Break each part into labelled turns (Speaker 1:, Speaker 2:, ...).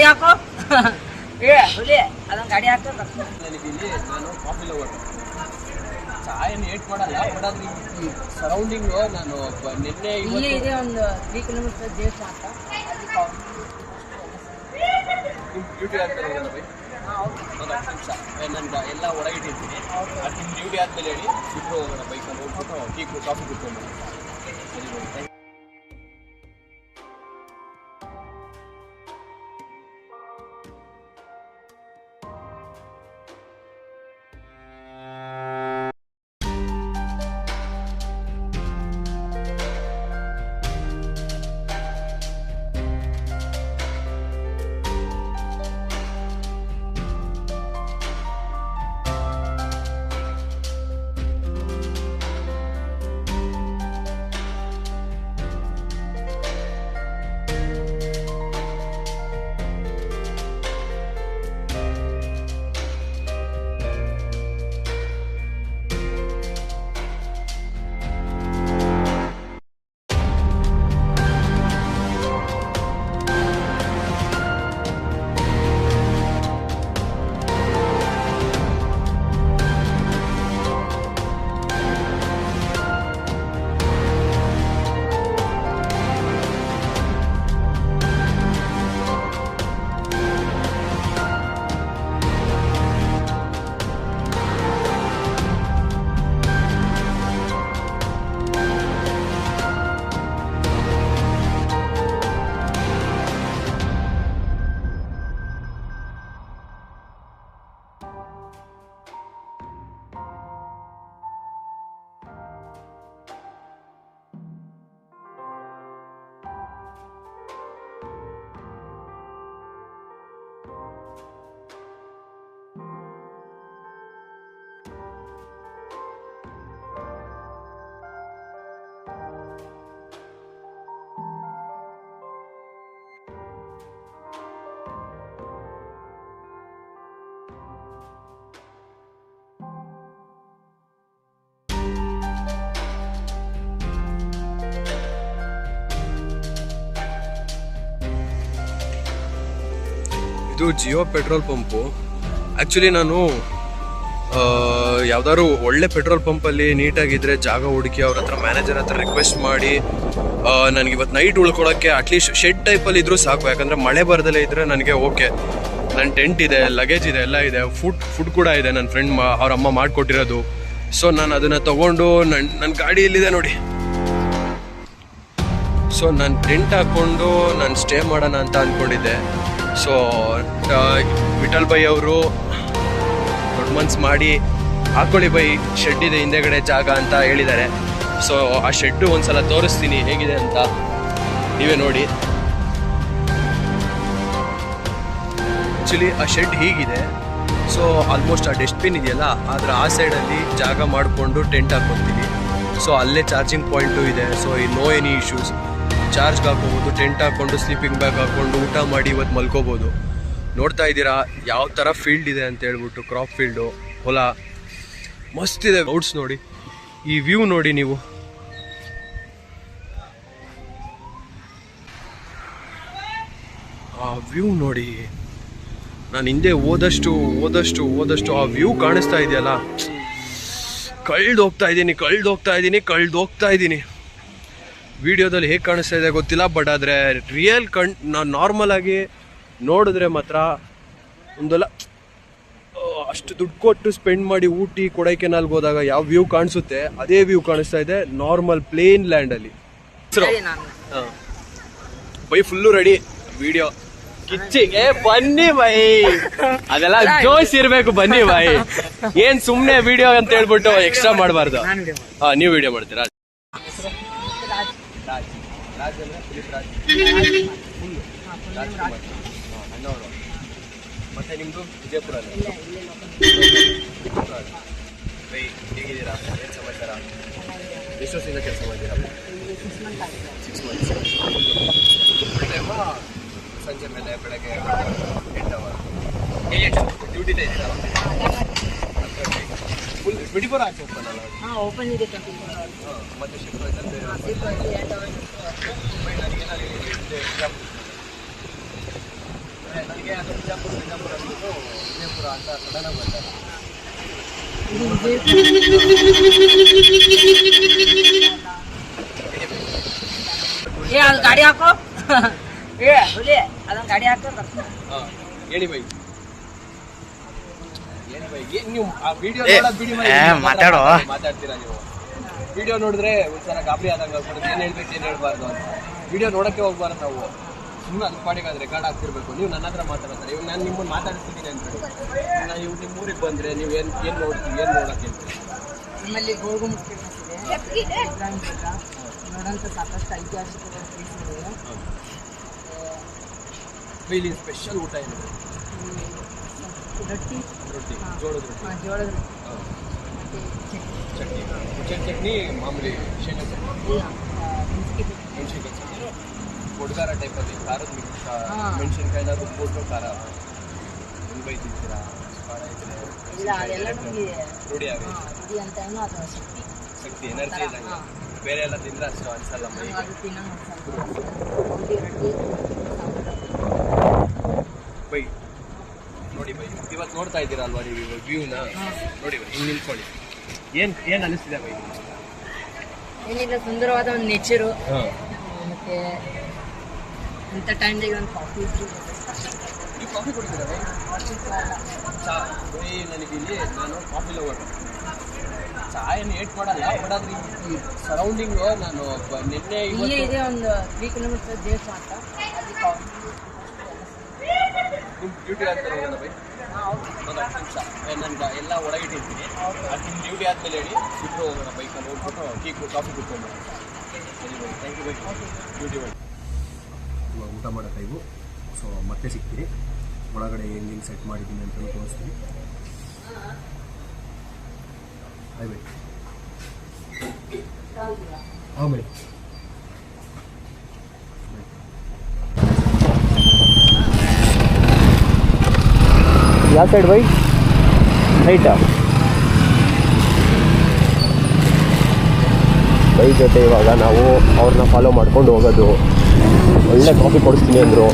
Speaker 1: ಗಾಡಿ ಹಾಕೋ. ಏ ಹುಲಿ ಅದೊಂದು ಗಾಡಿ ಹಾಕೋ.
Speaker 2: ನಾನು ಕಾಫಿ ಲವರ್ ಚಾಯನ್ನು ಏಟ್ ಮಾಡಲ್ಲ ಬಟ್ ಆದ್ರೆ ಸರೌಂಡಿಂಗು ನಾನು ಬ- ನಿನ್ನೆ
Speaker 1: ಇಲ್ಲೇ
Speaker 2: ಇವತ್ತು
Speaker 1: ಇದೆ ಒಂದು ತ್ರೀ ಕಿಲೋಮೀಟರ್ ದೇವಸ್ಥಾನ ಅಂತ. ಅಲ್ಲಿ ಕಾಫಿ.
Speaker 2: ನಿಮ್ಮ ಡ್ಯೂಟಿ ಆದ್ಮೇಲೆ ಹೋಗೋಣ ಬೈ.
Speaker 1: ಹಾ, ಓಕೆ.
Speaker 2: ಒಂದು ಹತ್ತು ನಿಮಿಷ ನನ್ಗೆ ಎಲ್ಲ ಹೊರಗಿಟ್ಟಿರ್ತೀನಿ ಅದು ನಿಮ್ಮ ಡ್ಯೂಟಿ ಆದ್ಮೇಲೆ ಹೇಳಿ ಇಬ್ಬರು ಹೋಗೋಣ ಬೈಕಲ್ಲಿ ಹೋಗ್ಬಿಟ್ಟು ಟೀ ಕಾಫಿ ಕುತ್ಕೊಂಡು ಸರಿ ಬೈ.
Speaker 3: ಇದು ಜಿಯೋ ಪೆಟ್ರೋಲ್ ಪಂಪು. ಆ್ಯಕ್ಚುಲಿ ನಾನು ಯಾವ್ದಾದ್ರು ಒಳ್ಳೆ ಪೆಟ್ರೋಲ್ ಪಂಪಲ್ಲಿ ನೀಟಾಗಿದ್ರೆ ಜಾಗ ಹುಡುಕಿ ಅವ್ರ ಹತ್ರ ಮ್ಯಾನೇಜರ್ ಹತ್ರ ರಿಕ್ವೆಸ್ಟ್ ಮಾಡಿ ನನಗೆ ಇವತ್ತು ನೈಟ್ ಉಳ್ಕೊಳ್ಳೋಕ್ಕೆ ಅಟ್ಲೀಸ್ಟ್ ಶೆಡ್ ಟೈಪಲ್ಲಿ ಇದ್ರೂ ಸಾಕು. ಯಾಕಂದರೆ ಮಳೆ ಬರದಲ್ಲೇ ಇದ್ದರೆ ನನಗೆ ಓಕೆ ನನ್ನ ಟೆಂಟ್ ಇದೆ ಲಗೇಜ್ ಇದೆ, ಎಲ್ಲ ಇದೆ. ಫುಡ್ ಫುಡ್ ಕೂಡ ಇದೆ ನನ್ನ ಫ್ರೆಂಡ್ ಮಾ, ಅವ್ರ ಅಮ್ಮ ಮಾಡಿಕೊಟ್ಟಿರೋದು. ಸೊ ನಾನು ಅದನ್ನು ತೊಗೊಂಡು ನನ್ನ ನನ್ನ ಗಾಡಿ ಇಲ್ಲಿದೆ ನೋಡಿ. ಸೊ ನಾನು ಟೆಂಟ್ ಹಾಕ್ಕೊಂಡು ನಾನು ಸ್ಟೇ ಮಾಡೋಣ ಅಂತ ಅಂದ್ಕೊಂಡಿದ್ದೆ ಸೊ ವಿಠಲ್ ಬೈ ಅವರು ದೊಡ್ಡ ಮನ್ಸು ಮಾಡಿ ಹಾಕೊಳ್ಳಿ ಬೈ ಶೆಡ್ ಇದೆ ಹಿಂದೆಗಡೆ ಜಾಗ ಅಂತ ಹೇಳಿದ್ದಾರೆ. ಸೊ ಆ ಶೆಡ್ಡು ಒಂದ್ಸಲ ತೋರಿಸ್ತೀನಿ ಹೇಗಿದೆ ಅಂತ ನೀವೇ ನೋಡಿ. ಆ್ಯಕ್ಚುಲಿ ಆ ಶೆಡ್ ಹೀಗಿದೆ. ಸೊ ಆಲ್ಮೋಸ್ಟ್ ಆ ಡಸ್ಟ್ಬಿನ್ ಇದೆಯಲ್ಲ ಅದರ ಆ ಸೈಡಲ್ಲಿ ಜಾಗ ಮಾಡಿಕೊಂಡು ಟೆಂಟ್ ಹಾಕ್ಕೊತೀನಿ. ಸೊ ಅಲ್ಲೇ ಚಾರ್ಜಿಂಗ್ ಪಾಯಿಂಟು ಇದೆ. ಸೊ ನೋ ಎನಿ ಇಶ್ಯೂಸ್ ಚಾರ್ಜ್ಗೆ ಹಾಕೋಬೋದು ಟೆಂಟ್ ಹಾಕ್ಕೊಂಡು ಸ್ಲೀಪಿಂಗ್ ಬ್ಯಾಗ್ ಹಾಕ್ಕೊಂಡು, ಊಟ ಮಾಡಿ ಇವತ್ತು ಮಲ್ಕೋಬೋದು. ನೋಡ್ತಾ ಇದ್ದೀರಾ? ಯಾವ ಥರ ಫೀಲ್ಡ್ ಇದೆ ಅಂತ ಹೇಳ್ಬಿಟ್ಟು ಕ್ರಾಪ್ ಫೀಲ್ಡು ಹೊಲ. ಮಸ್ತ್ ಇದೆ ಔಟ್ಸ್ ನೋಡಿ. ಈ ವ್ಯೂ ನೋಡಿ ನೀವು. ಆ ವ್ಯೂ ನೋಡಿ. ನಾನು ಹಿಂದೆ ಓದಷ್ಟು ಓದಷ್ಟು ಓದಷ್ಟು ಆ ವ್ಯೂ ಕಾಣಿಸ್ತಾ ಇದೆಯಲ್ಲ? ಕಳ್ದು ಹೋಗ್ತಾ ಇದ್ದೀನಿ ಕಳ್ದು ಹೋಗ್ತಾ ಇದ್ದೀನಿ ಕಳ್ದು ಹೋಗ್ತಾ ಇದ್ದೀನಿ ವಿಡಿಯೋದಲ್ಲಿ ಹೇಗೆ ಕಾಣಿಸ್ತಾ ಇದೆ ಗೊತ್ತಿಲ್ಲ ಬಟ್ ಆದರೆ ರಿಯಲ್ ಕಣ್ ನಾವು ನಾರ್ಮಲ್ ಆಗಿ ನೋಡಿದ್ರೆ ಮಾತ್ರ ಒಂದಲ್ಲ ಅಷ್ಟು ದುಡ್ಡು ಕೊಟ್ಟು ಸ್ಪೆಂಡ್ ಮಾಡಿ ಊಟಿ ಕೊಡೈಕೆನಾಲ್ಗೆ ಹೋದಾಗ ಯಾವ ವ್ಯೂ ಕಾಣಿಸುತ್ತೆ? ಅದೇ ವ್ಯೂ ಕಾಣಿಸ್ತಾ ಇದೆ ನಾರ್ಮಲ್ ಪ್ಲೇನ್ ಲ್ಯಾಂಡಲ್ಲಿ ಬೈ ಫುಲ್ಲು ರೆಡಿ ವಿಡಿಯೋ ಕಿಚ್ಚಿಗೆ ಬನ್ನಿ ಬೈ. ಅದೆಲ್ಲ ಜೋಶ್ ಇರ್ಬೇಕು ಬನ್ನಿ ಬೈ. ಏನ್ ಸುಮ್ನೆ ವಿಡಿಯೋ ಅಂತ ಹೇಳ್ಬಿಟ್ಟು ಎಕ್ಸ್ಟ್ರಾ ಮಾಡಬಾರ್ದು. ಹಾ ನೀವು ವಿಡಿಯೋ ಮಾಡ್ತೀರಾ? ಮತ್ತೆ ನಿಮ್ಮದು ವಿಜಯಪುರ ಬೈ ಹೇಗಿದ್ದೀರಾ ಏನ್ ಸಮಾಚಾರ ಎಷ್ಟು ವರ್ಷದಿಂದ ಕೆಲಸ ಮಾಡಿದ್ದೀರಾ ಸಿಕ್ಸ್ ಮಂತ್ಸ್ ಸಂಜೆ ಮೇಲೆ ಬೆಳಗ್ಗೆ ಎಂಟು ಅವರ್ ಡ್ಯೂಟಿಲೇ ಇದ್ದೀರಾ full twenty four hours open ಅಲ್ಲ?
Speaker 1: ಹಾಂ ಓಪನ್ ಇದೆ ಟ್ವೆಂಟಿ ಫೋರ್ ಅವರ್ಸ್
Speaker 3: ಮತ್ತೆ ಶಿಫ್ಟ್
Speaker 2: ನನಗೆ ಅದು ಬಿಜಾಪುರ ಬಿಜಾಪುರ ಅಂದ್ಬಿಟ್ಟು ವಿಜಯಪುರ ಅಂತ ಸಡನ್ನಾಗಿ ಬರ್ತಾರೆ
Speaker 1: ಏ ಅದು ಗಾಡಿ ಹಾಕೋ? ಏ ಅದೊಂದು ಗಾಡಿ ಹಾಕೋ.
Speaker 2: ಹೇಳಿ ಬೈ ಏನ್ ನೀವು ಆ ವಿಡಿಯೋ
Speaker 4: ಏ,
Speaker 2: ಬಿಡಿ
Speaker 4: ಏ, ಮಾತಾಡೋ.
Speaker 2: ಮಾತಾಡ್ತೀರಾ ನೀವು? ವಿಡಿಯೋ ನೋಡಿದ್ರೆ ಒಂಥರ ಗಾಬರಿ ಆದಂಗೆ ಆಗ್ಬಿಡುತ್ತೆ. ಏನು ಹೇಳ್ಬೇಕು ಏನು ಹೇಳ್ಬಾರ್ದು ಅಂತ. ವಿಡಿಯೋ ನೋಡಕ್ಕೆ ಹೋಗ್ಬಾರ್ದು ನಾವು. ಸುಮ್ಮನೆ ಅದು ಪಾಡಿಗೆ ಅದು ರೆಕಾರ್ಡ್ ಆಗ್ತಿರ್ಬೇಕು ನೀವು ನನ್ನ ಹತ್ರ ಮಾತಾಡ್ತಾರೆ ಇವಾಗ ನಾನು ನಿಮ್ಮನ್ನ ಮಾತಾಡಿಸ್ತಿದ್ದೀನಿ ಅಂತ ನಾನು ಇವ್ ನಿಮ್ಮ ಊರಿಗೆ ಬಂದರೆ ನೀವು ಏನು ಏನು ನೋಡ್ತೀವಿ ಏನು ನೋಡೋಕ್ಕೆ ಹೇಳ್ತೀವಿ
Speaker 1: ನಿಮ್ಮಲ್ಲಿ ಫೇಮಸ್ ಇದೆ. ಇಬ್ರಾಹಿಂ ಬೆಟ್ಟ ನೋಡೋಂಥ ಸಾಕಷ್ಟು ಐತಿಹಾಸಿಕ ಪ್ಲೇಸ್ಗಳಿವೆ
Speaker 2: ಇಲ್ಲಿ ಸ್ಪೆಷಲ್ ಊಟ ಏನಿದೆ
Speaker 1: ರೊಟ್ಟಿ.
Speaker 2: ರೊಟ್ಟಿ ಜೋಳದ ರೊಟ್ಟಿ.
Speaker 1: ಆ, ಜೋಳದ ರೊಟ್ಟಿ.
Speaker 2: ಹಾಂ
Speaker 1: ಮತ್ತೆ ಚಟ್ನಿ.
Speaker 2: ಚಟ್ನಿ. ಚಟ್ನಿ ಮಾಮೂಲಿ ಶೇಂಗಾ ಚಟ್ನಿ. ಮೆಣಸಿನ್ಕಾಯಿ ಚಟ್ನಿ. ಹುಡುಗಾರ ಟೈಪಲ್ಲಿ ಖಾರದ ಮಿಕ್ಸ್
Speaker 1: ಹಾ.
Speaker 2: ಮೆಣಸಿನ್ಕಾಯಿನ ರುಬ್ಬಿಟ್ಟು ಖಾರ. ಮುಂಬೈ ತಿಂತೀರಾ? ಖಾರ ಇದ್ರೆ
Speaker 1: ಇಲ್ಲ ಅದೆಲ್ಲ ನಮಗೆ
Speaker 2: ರೂಢಿ ಆಗುತ್ತೆ.
Speaker 1: ರೂಢಿ ಅಂತ ಏನೋ ಅದು ಶಕ್ತಿ.
Speaker 2: ಶಕ್ತಿ ಎನರ್ಜಿ ಇದ್ದಂಗೆ. ಬೇರೆ ಎಲ್ಲ ತಿಂದ್ರೆ ಅಷ್ಟು ಅನ್ಸಲ್ಲ
Speaker 1: ನಮ್ಗೆ
Speaker 2: ಮೈಗೆ.
Speaker 1: ಅನ್ಸಲ್ಲ. ರೊಟ್ಟಿ ರೊಟ್ಟಿ
Speaker 2: ಬೈ. ಇವತ್ತು ನೋಡ್ತಾ ಇದ್ದೀರಾ ಅಲ್ವಾ ನೀವು ಇವಾಗ ವ್ಯೂನ ನೋಡಿ ಹಿಂಗೆ ನಿಂತ್ಕೊಳ್ಳಿ. ಏನು ಏನು ಅನಿಸ್ತಿದೆ ಬೈ
Speaker 1: ಏನಿಲ್ಲ ಸುಂದರವಾದ ಒಂದು ನೇಚರು ಮತ್ತೆ ಇಂಥ ಟೈಮ್ದಾಗ ಒಂದು ಕಾಫಿ
Speaker 2: ನೀವು ಕಾಫಿ ಕುಡಿತೀರಾ ಬೈ ಚಾ. ಬೈ ನನಗೆ ಇಲ್ಲಿ ನಾನು ಕಾಫಿ ಲವರ್ ಚಾಯನ್ನು ಏಟ್ ಮಾಡಲ್ಲ ಬಟ್ ಆದ್ರೆ ಈ ಸರೌಂಡಿಂಗು ನಾನು ನಿನ್ನೆ
Speaker 1: ಇಲ್ಲೇ ಇದೆ ಒಂದು ತ್ರೀ ಕಿಲೋಮೀಟರ್ ದೇವಸ್ಥಾನ ಅಂತ ಅಲ್ಲಿ ಕಾಫಿ
Speaker 2: ನಿಮ್ಮ ಡ್ಯೂಟಿ ಆಗ್ತಾರೆ ಒಂದು ಹತ್ತು ನಿಮಿಷ. ನನ್ಗೆ ಎಲ್ಲ ಒಳಗಿಟ್ಟಿರ್ತೀನಿ. ಅದು ನಿಮ್ಮ ಡ್ಯೂಟಿ ಆದಮೇಲೆ ಹೇಳಿ. ಇಬ್ಬರು ಹೋಗೋಣ ಬೈಕಲ್ಲಿ ಹೋಗ್ಬಿಟ್ಟು ಟೀ ಕಾಫಿ ಬೈ ಥ್ಯಾಂಕ್ ಯು ಬೈ ಡ್ಯೂಟಿ ಬೈ
Speaker 3: ಊಟ ಮಾಡೋ ಟೈಮು ಸೊ ಮತ್ತೆ ಸಿಗ್ತೀನಿ. ಒಳಗಡೆ ಹೆಂಗೆ ಹೆಂಗೆ ಸೆಟ್ ಮಾಡಿದ್ದೀನಿ ಅಂತ ತೋರಿಸ್ತೀನಿ. ಹಾಯ್ ಬೈ ಯಾವ ಸೈಡ್ ಬೈ ರೈಟಾ ಬೈ ಜೊತೆ ಇವಾಗ ನಾವು ಅವ್ರನ್ನ ಫಾಲೋ ಮಾಡ್ಕೊಂಡು ಹೋಗೋದು. ಒಳ್ಳೆ ಕಾಫಿ ಕೊಡಿಸ್ತೀನಿ ಅಂದರು.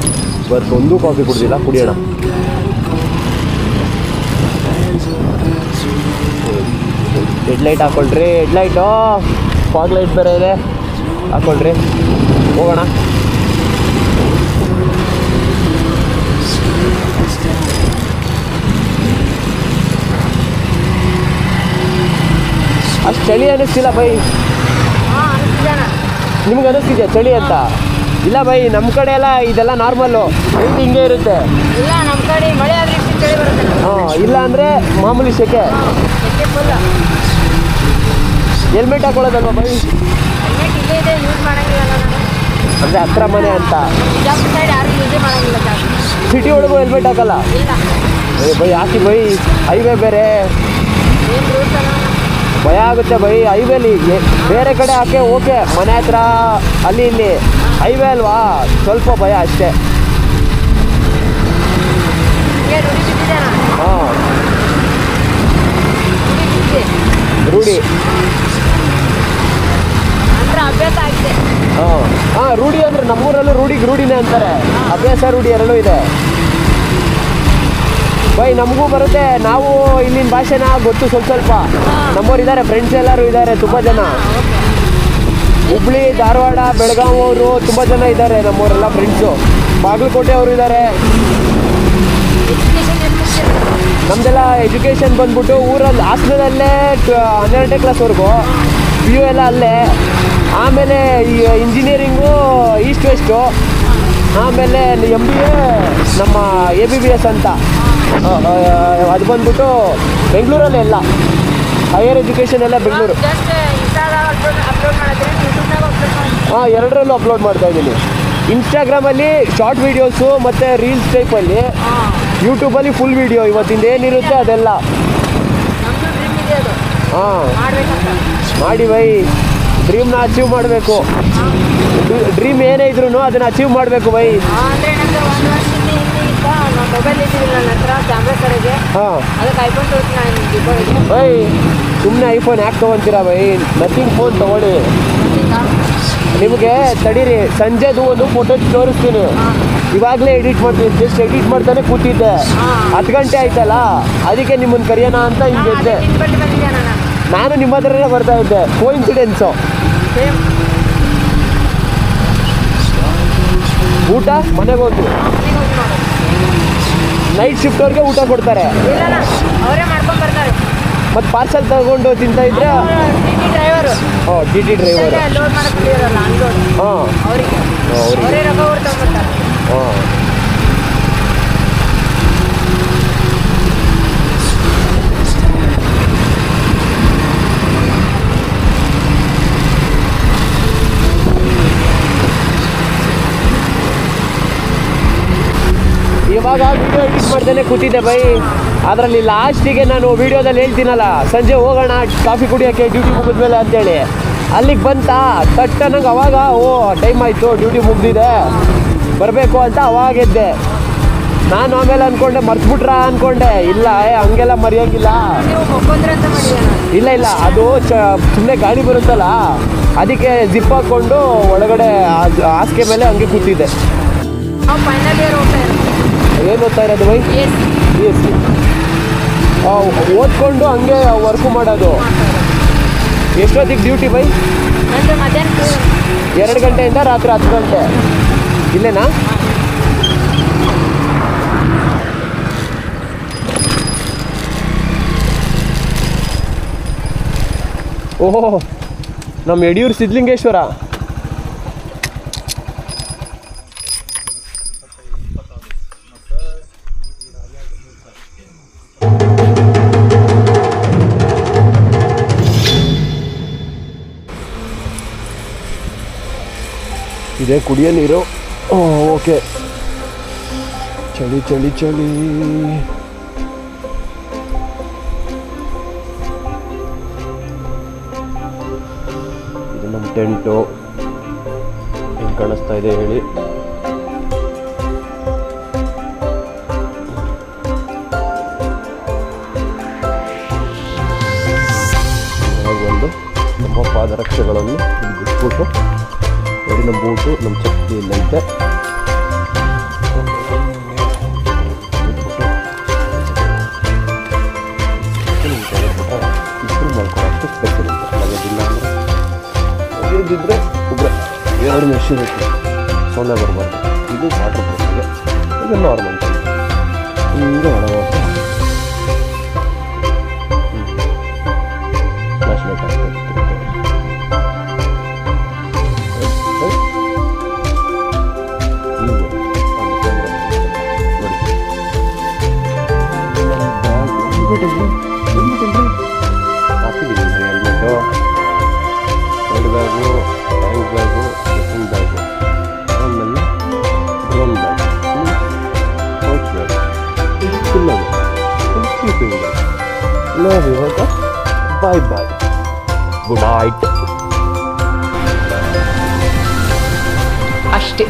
Speaker 3: ಇವತ್ತು ಒಂದು ಕಾಫಿ ಕುಡಿದಿಲ್ಲ, ಕುಡಿಯೋಣ. ಹೆಡ್ ಲೈಟ್ ಹಾಕೊಳ್ರಿ. ಹೆಡ್ಲೈಟು ಫಾಗ್ ಲೈಟ್ ಬೇರೆ ಇದೆ. ಹಾಕೊಳ್ರಿ. ಹೋಗೋಣ. ಅಷ್ಟು ಚಳಿ ಅನ್ನಿಸ್ತಿಲ್ಲ ಬೈ. ನಿಮ್ಗೆ ಅನ್ನಿಸ್ತಿದ್ಯಾ ಚಳಿ ಅಂತ? ಇಲ್ಲ ಬೈ ನಮ್ಮ ಕಡೆ ಎಲ್ಲ ಇದೆಲ್ಲ ನಾರ್ಮಲ್ಲು. ಇದು ಹಿಂಗೆ ಇರುತ್ತೆ.
Speaker 1: ಇಲ್ಲ ನಮ್ಮ ಕಡೆ ಮಳೆ ಆದ್ರೆ ಇಷ್ಟು ಚಳಿ ಬರುತ್ತೆ
Speaker 3: ಹಾಂ ಇಲ್ಲ ಅಂದರೆ ಮಾಮೂಲಿ ಸೆಕೆ. ಹೆಲ್ಮೆಟ್ ಹಾಕೊಳ್ಳೋದಲ್ವ ಬೈ? ಅಂದರೆ ಹತ್ರ ಮನೆ ಅಂತ. ಸಿಟಿ ಒಳಗೂ ಹೆಲ್ಮೆಟ್ ಹಾಕಲ್ಲ? ಏ ಬೈ ಹಾಕಿ ಬೈ ಹೈವೇ ಬೇರೆ. ಭಯ ಆಗುತ್ತೆ ಬೈ ಹೈವೇಲಿ ಬೇರೆ ಕಡೆ ಹಾಕಿ ಓಕೆ ಮನೆ ಹತ್ರ ಅಲ್ಲಿ ಇಲ್ಲಿ. ಹೈವೇ ಅಲ್ವಾ? ಸ್ವಲ್ಪ ಭಯ ಅಷ್ಟೇ. ಹಾಂ.
Speaker 1: ರೂಢಿ.
Speaker 3: ಹಾಂ. ಹಾಂ ರೂಢಿ ಅಂದ್ರೆ ನಮ್ಮೂರಲ್ಲೂ ರೂಢಿಗೆ ರೂಢಿನೇ ಅಂತಾರೆ. ಅಭ್ಯಾಸ ರೂಢಿ ಎರಡೂ ಇದೆ. ಬೈ, ನಮಗೂ ಬರುತ್ತೆ. ನಾವು ಇಲ್ಲಿನ ಭಾಷೆನ ಗೊತ್ತು ಸ್ವಲ್ಪ ಸ್ವಲ್ಪ. ನಮ್ಮವ್ರು ಇದ್ದಾರೆ ಫ್ರೆಂಡ್ಸ್ ಎಲ್ಲರೂ ಇದ್ದಾರೆ, ತುಂಬ ಜನ. ಹುಬ್ಳಿ, ಧಾರವಾಡ ಬೆಳಗಾವಿ ಅವರು ತುಂಬ ಜನ ಇದ್ದಾರೆ, ನಮ್ಮವರೆಲ್ಲ ಫ್ರೆಂಡ್ಸು ಬಾಗಲಕೋಟೆ ಅವರು ಇದ್ದಾರೆ. ನಮ್ದೆಲ್ಲ ಎಜುಕೇಷನ್ ಬಂದ್ಬಿಟ್ಟು ಊರಲ್ಲಿ, ಹಾಸ್ಟೆಲಲ್ಲೇ ಹನ್ನೆರಡನೇ ಕ್ಲಾಸ್ವರೆಗೂ ಪಿ ಯು ಎಲ್ಲ ಅಲ್ಲೇ. ಆಮೇಲೆ ಈ ಇಂಜಿನಿಯರಿಂಗು ಈಸ್ಟ್ ವೆಸ್ಟು ಆಮೇಲೆ ಎಂ ಬಿ ಎ ನಮ್ಮ ಎ ಬಿ ಬಿ ಎಸ್ ಅಂತ. ಅದು ಬಂದ್ಬಿಟ್ಟು ಬೆಂಗಳೂರಲ್ಲೇ ಎಲ್ಲ ಹೈಯರ್ ಎಜುಕೇಷನ್ ಎಲ್ಲ ಬೆಂಗಳೂರು. ಹಾ ಎರಡರಲ್ಲೂ ಅಪ್ಲೋಡ್ ಮಾಡ್ತಾ ಇದ್ದೀನಿ. ಇನ್ಸ್ಟಾಗ್ರಾಮಲ್ಲಿ ಶಾರ್ಟ್ ವೀಡಿಯೋಸು ಮತ್ತು ರೀಲ್ಸ್ ಟೈಪಲ್ಲಿ ಯೂಟ್ಯೂಬಲ್ಲಿ ಫುಲ್ ವೀಡಿಯೋ ಇವತ್ತಿಂದ ಏನಿರುತ್ತೆ ಅದೆಲ್ಲ. ಹಾಂ. ಮಾಡಿ ಬೈ. ಡ್ರೀಮ್ನ ಅಚೀವ್ ಮಾಡಬೇಕು. ಡ್ರೀಮ್ ಏನೇ ಇದ್ರು ಅದನ್ನ ಅಚೀವ್ ಮಾಡಬೇಕು ಬೈ.
Speaker 1: ನಾನು ಮೊಬೈಲ್ ಇದ್ದೀನಿ ನನ್ನ ಹತ್ರ ಕ್ಯಾಮ್ರಾ ಕಡೆಗೆ
Speaker 3: ಹಾಂ.
Speaker 1: ಅದಕ್ಕೆ ಐಫೋನ್ ತೋರಿಸಿ ನಾನು ದೀಪಾವಳಿಗೆ
Speaker 3: ಬೈ ಸುಮ್ಮನೆ ಐಫೋನ್ ಯಾಕೆ ತೊಗೊತೀರಾ ಬೈ? ನಥಿಂಗ್ ಫೋನ್ ತೊಗೊಳ್ಳಿ. ನಿಮಗೆ ತಡೀರಿ ಸಂಜೆದು ಒಂದು ಫೋಟೋ ತೋರಿಸ್ತೀನಿ. ಇವಾಗಲೇ ಎಡಿಟ್ ಮಾಡ್ತೀನಿ ಜಸ್ಟ್ ಎಡಿಟ್ ಮಾಡ್ತಾನೆ ಕೂತಿದ್ದೆ. ಹತ್ತು ಗಂಟೆ ಆಯ್ತಲ್ಲ ಅದಕ್ಕೆ ನಿಮ್ಮನ್ನು ಕರೆಯೋಣ ಅಂತ ಹಿಂಗೆ ಇದ್ದೆ.
Speaker 1: ನಾನು?
Speaker 3: ನಾನು ನಿಮ್ಮ ಹತ್ರನೇ ಬರ್ತಾ ಇದ್ದೆ. ಕೋ
Speaker 1: ಇನ್ಸಿಡೆನ್ಸು
Speaker 3: ಊಟ ಮನೆಗೆ ಹೋದ್ವಿ ನೈಟ್ ಶಿಫ್ಟ್ ಅವ್ರಿಗೆ ಊಟ ಕೊಡ್ತಾರೆ.
Speaker 1: ಮತ್ತೆ ಅವರೇ ಮಾಡ್ಕೊಂಡ್ ಬರ್ತಾರೆ.
Speaker 3: ಮತ್ತು ಪಾರ್ಸಲ್ ತಗೊಂಡು ತಿಂತಾ ಇದ್ರೆ?
Speaker 1: ಡ್ರೈವರು
Speaker 3: ಟಿ ಟಿ ಡ್ರೈವರ್ ಹಾಂ ಹಾಂ ಇವಾಗ ಮಾಡ್ದೇನೆ ಕೂತಿದ್ದೆ ಬೈ. ಅದರಲ್ಲಿ ಲಾಸ್ಟಿಗೆ ನಾನು ವೀಡಿಯೋದಲ್ಲಿ ಹೇಳ್ತೀನಲ್ಲ ಸಂಜೆ ಹೋಗೋಣ ಕಾಫಿ ಕುಡಿಯೋಕ್ಕೆ ಡ್ಯೂಟಿ ಮುಗಿದ್ಮೇಲೆ ಅಂತೇಳಿ. ಅಲ್ಲಿಗೆ ಬಂತ ತಟ್ಟ ನಂಗೆ ಅವಾಗ ಓ ಟೈಮ್ ಆಯಿತು ಡ್ಯೂಟಿ ಮುಗ್ದಿದೆ. ಬರಬೇಕು ಅಂತ ಅವಾಗ ಎದ್ದೆ. ನಾನು ಆಮೇಲೆ ಅಂದ್ಕೊಂಡೆ ಮರ್ತ್ಬಿಟ್ರ ಅಂದ್ಕೊಂಡೆ ಇಲ್ಲ ಹಂಗೆಲ್ಲ ಮರೆಯೋಂಗಿಲ್ಲ.
Speaker 1: ಮಾಡಿದೆ
Speaker 3: ಇಲ್ಲ ಇಲ್ಲ ಅದು ಚ ಸುಮ್ಮನೆ ಗಾಡಿ ಬರುತ್ತಲ್ಲ ಅದಕ್ಕೆ ಜಿಪ್ ಹಾಕ್ಕೊಂಡು ಒಳಗಡೆ ಹಾಸಿಗೆ ಮೇಲೆ ಹಂಗೆ ಕೂತಿದ್ದೆ. ಏನು ಓದ್ತಾ ಇರೋದು ಬೈ? ಬಿ ಎಸ್ ಸಿ ಓದ್ಕೊಂಡು ಹಂಗೆ ವರ್ಕು ಮಾಡೋದು. ಎಷ್ಟೊತ್ತಿಗೆ ಡ್ಯೂಟಿ ಬೈ? ಎರಡು ಗಂಟೆಯಿಂದ ರಾತ್ರಿ ಹತ್ತು ಗಂಟೆ. ಇಲ್ಲೇನಾ? ಓಹೋ ನಮ್ಮ ಯಡಿಯೂರು ಸಿದ್ಧಲಿಂಗೇಶ್ವರ ಇದೆ, ಕುಡಿಯೋ ನೀರು. ಓಕೆ. ಚಳಿ ಚಳಿ ಚಳಿ. ಇದು ನಮ್ಮ ಟೆಂಟು. ಹೆಂಗೆ ಕಾಣಿಸ್ತಾ ಇದೆ ಹೇಳಿ. ಒಂದು ನಮ್ಮ ಪಾದರಕ್ಷೆಗಳನ್ನು ಬಿಟ್ಬಿಟ್ಟು ನಮ್ಮ ಬೂಟು ನಮ್ಮ ಚಪ್ಪಲಿ ಇಲ್ಲೈತೆ ಇಬ್ಬರು ಮಾಡ್ಕೊಳ್ಳೋಷ್ಟು ಸ್ಪೇಸ್ ಇರುತ್ತೆ ಲಗೇಜಿಲ್ಲ ಅಂದರೆ ಲಗೇಜ್ ಇದ್ದರೆ ಒಬ್ಬರೇ ಎರಡು ಮೆಶ್ ಇರುತ್ತೆ ಸೊನ್ನೆ ಬರಬಾರ್ದು ಇದು ವಾಟರ್ ಪ್ರೂಫಿಗೆ ಇದು ನಾರ್ಮಲ್ ಹಿಂಗೆ ಒಳಗೆ ಹಾಕಿದ್ದೀನಿ ಹೆಲ್ಮೆಟು ಎರಡು bag tank bag tiffin bag ಆಮೇಲೆ ಡ್ರೋನ್ ಬ್ಯಾಗ್ ಪೌಚ್ ಬ್ಯಾಗ್ ಚಿನ್ನದು ಸ್ಲೀಪಿಂಗ್ ಬ್ಯಾಗ್ ಲವ್ ಇವಾಗ ಬಾಯ್ ಬಾಯ್ ಗುಡ್ ನೈಟ್
Speaker 1: ಅಷ್ಟೇ